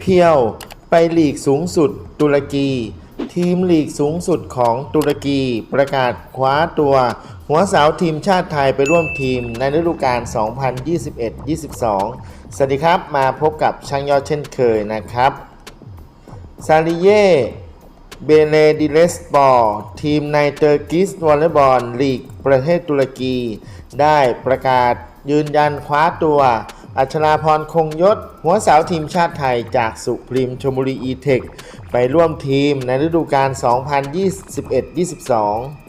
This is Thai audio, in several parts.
เพียว ไปลีกสูงสุดตุรกี ทีมลีกสูงสุดของตุรกี ประกาศคว้าตัว หัวสาวทีมชาติไทยไปร่วมทีมในฤดูกาล 2021-22 สวัสดีครับมาพบกับช่างยอดเช่นเคยนะครับซาลิเย่เบเลดิเลสบอลทีมในเตอร์กิสวอลเลย์บอลลีกประเทศตุรกี ได้ประกาศยืนยันคว้าตัว อัชราพรคงยศ หัวสาวทีมชาติไทยจากสุพรีมชมบุรีอีเทคไปร่วมทีมในฤดูกาล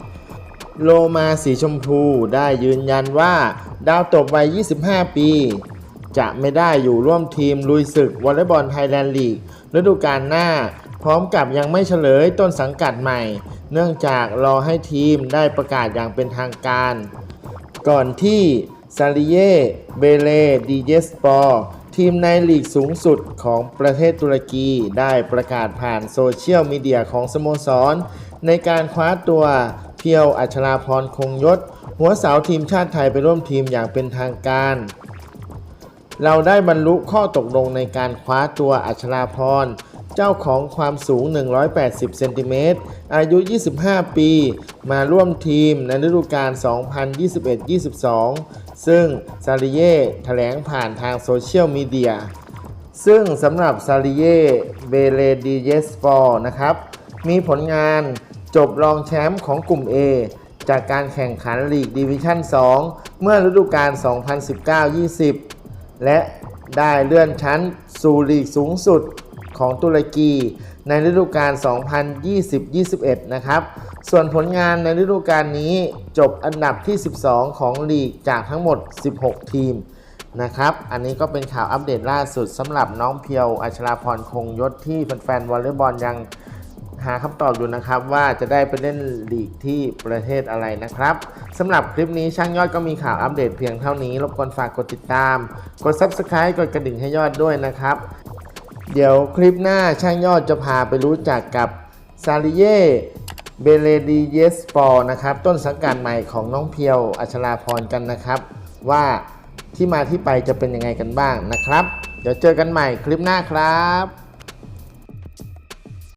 2021-22 โลมาสีชมพูได้ยืนยันว่า ดาวตบวัย 25 ปี จะไม่ได้อยู่ร่วมทีมลุยศึกวอลเลย์บอลไทยแลนด์ลีกฤดูกาลหน้า พร้อมกับยังไม่เฉลยต้นสังกัดใหม่ เนื่องจากรอให้ทีมได้ประกาศอย่างเป็นทางการ ก่อนที่ ซาลิเย เบเล ดีเยสปอร์ ทีมในลีกสูงสุดของประเทศตุรกีได้ประกาศผ่านโซเชียลมีเดียของสโมสร ในการคว้าตัวเพียวอัชราพรคงยศ หัวสาวทีมชาติไทยไปร่วมทีมอย่างเป็นทางการ เราได้บรรลุข้อตกลงในการคว้าตัวอัชราพร เจ้าของความสูง 180 เซนติเมตร อายุ 25 ปี มาร่วมทีมในฤดูกาล 2021-22 ซึ่งซาริเย่แถลงผ่านทางโซเชียลมีเดีย ซึ่งสำหรับซาริเย่เบเลดีเยสฟอร์นะครับ มีผลงานจบรองแชมป์ของกลุ่ม A จากการแข่งขันลีกดิวิชั่น 2 เมื่อฤดูกาล 2019-20 และได้เลื่อนชั้นสู่ลีกสูงสุด ของตุรกี ในฤดูกาล 2020-21 นะครับ ส่วนผลงานในฤดูกาลนี้จบอันดับที่ 12 ของลีกจากทั้งหมด 16 ทีมนะครับ อันนี้ก็เป็นข่าวอัปเดตล่าสุดสำหรับน้องเพียวอัชราพรคงยศที่แฟนๆวอลเลย์บอลยังหาคำตอบอยู่นะครับว่าจะได้ไปเล่นลีกที่ประเทศอะไรนะครับสำหรับคลิปนี้ช่างยอดก็มีข่าวอัปเดตเพียงเท่านี้ รบกวนฝากกดติดตาม กด Subscribe กดกระดิ่งให้ยอดด้วยนะครับ เดี๋ยวคลิปหน้าช่างยอดจะพาไปรู้จักกับซาลิเย่เบเลดีเยสปอร์นะครับ ต้นสังกัดใหม่ของน้องเพียวอัชราพรกันนะครับ ว่าที่มาที่ไปจะเป็นยังไงกันบ้างนะครับ เดี๋ยวเจอกันใหม่คลิปหน้าครับ